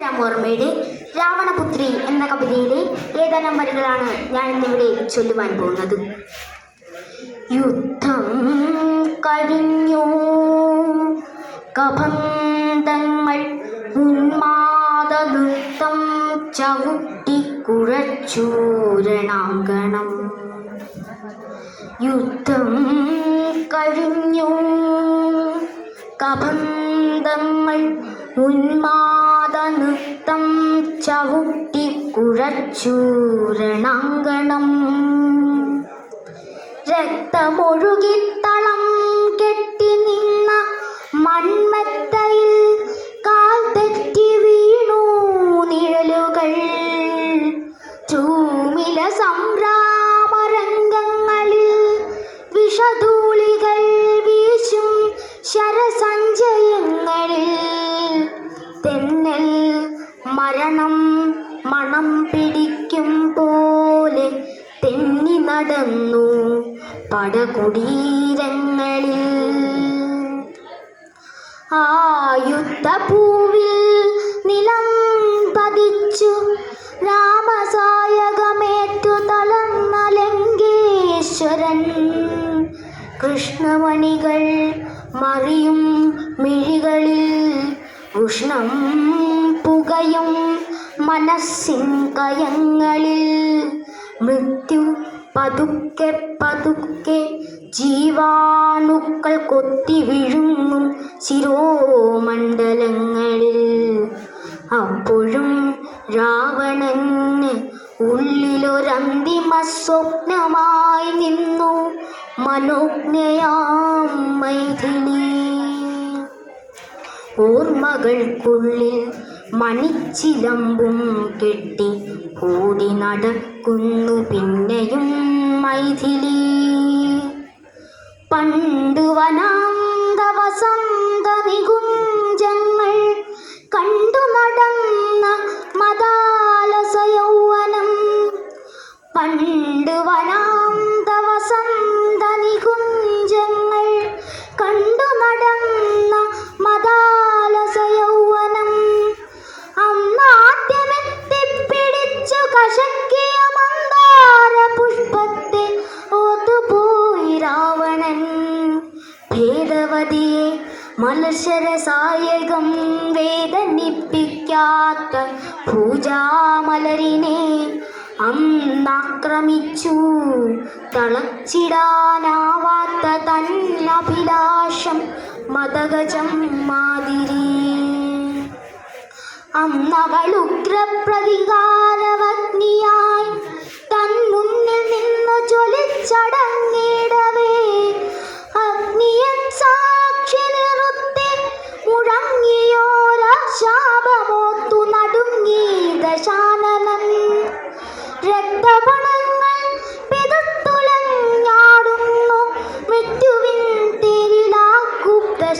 രാമവർമ്മയുടെ രാവണപുത്രി എന്ന കവിതയിലെ ഏതാനും വരികളാണ് ഞാൻ ഇന്നിവിടെ ചൊല്ലുവാൻ പോകുന്നത്. യുദ്ധം കഴിഞ്ഞു. കബന്ധങ്ങൾ ഉന്മാദ നൃത്തം ചവിട്ടിക്കുഴച്ചൂരണാങ്കണം യുദ്ധം കഴിഞ്ഞു. കബന്ധങ്ങൾ ഉന്മാദ നൃത്തം ചവിട്ടി കുഴച്ചൂരണാങ്കണം. രക്തമൊഴുകിത്തളം മരണം മണം പിടിക്കും പോലെ തെന്നി നടന്നു പടകുടീരങ്ങളിൽ. ആ യുദ്ധഭൂവിൽ നിലം പതിച്ചു രാമസായകമേറ്റു തളർന്ന ലങ്കേശ്വരൻ. കൃഷ്ണമണികൾ മറിയും മിഴികളിൽ ഉഷ്ണം പുകയും മനസ്സിൻ കയങ്ങളിൽ മൃത്യു പതുക്കെ പതുക്കെ ജീവാണുക്കൾ കൊത്തി വിഴുങ്ങും ശിരോമണ്ഡലങ്ങളിൽ. അപ്പോഴും രാവണന് ഉള്ളിലൊരന്തിമ സ്വപ്നമായി നിന്നു മനോജ്ഞയാം മൈഥിലി. ഓർമ്മകൾക്കുള്ളിൽ മണിച്ചിലമ്പും കെട്ടി കൂടി നടക്കുന്നു പിന്നെയും മൈഥിലി. പണ്ട് വനാന്ത ഭേദവതിയെ മനുഷ്യരസായകം വേദനിപ്പിക്കാത്ത പൂജാമലരിനെ അന്നാക്രമിച്ചു. തളച്ചിടാനാവാത്ത തന്നഭിലാഷം മതഗജം മാതിരി. അന്നവളുഗ്രപ്രതികാരവഗ്നിയായി തൻ മുന്നിൽ നിന്നു ജ്വലിച്ചടങ്ങിടവേ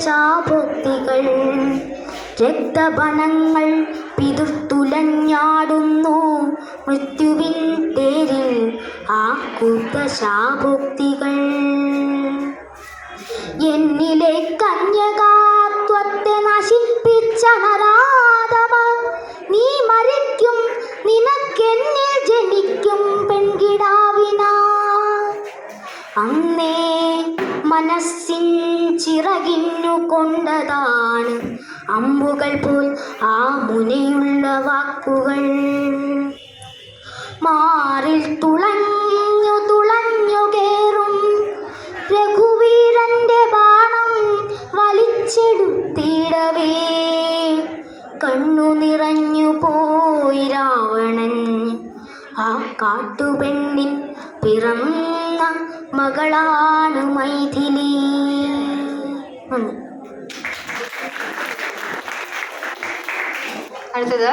തേരിലാക്കുപ്ത രക്തപണങ്ങൾ പിതുർത്തുലഞ്ഞാടുന്നു മൃത്യുവിൻ തേരിൽ ആ ശാഭുക്തികൾ എന്നിലെ കന്യകാത്വത്തെ നശിപ്പിച്ച നരാധമ നീ മരിക്കും നിനക്കെന്നിൽ ജനിക്കും പെൺകിടാവിനാ. അന്നേ മനസ്സിൻ ചിറകിന്നു കൊണ്ടതാണ് അമ്പുകൾ പോൽ ആ മുനയുള്ള വാക്കുകൾ. മാറിൽ തുളഞ്ഞു തുളഞ്ഞു കേറും രഘുവീരന്റെ ബാണം വലിച്ചെടുത്തിടവേ. കണ്ണു നിറഞ്ഞു പോയി രാവണൻ ആ കാട്ടുപെണ്ണിൻ പിറന്ന മകളാണ് മൈഥിലി. അടുത്തത്.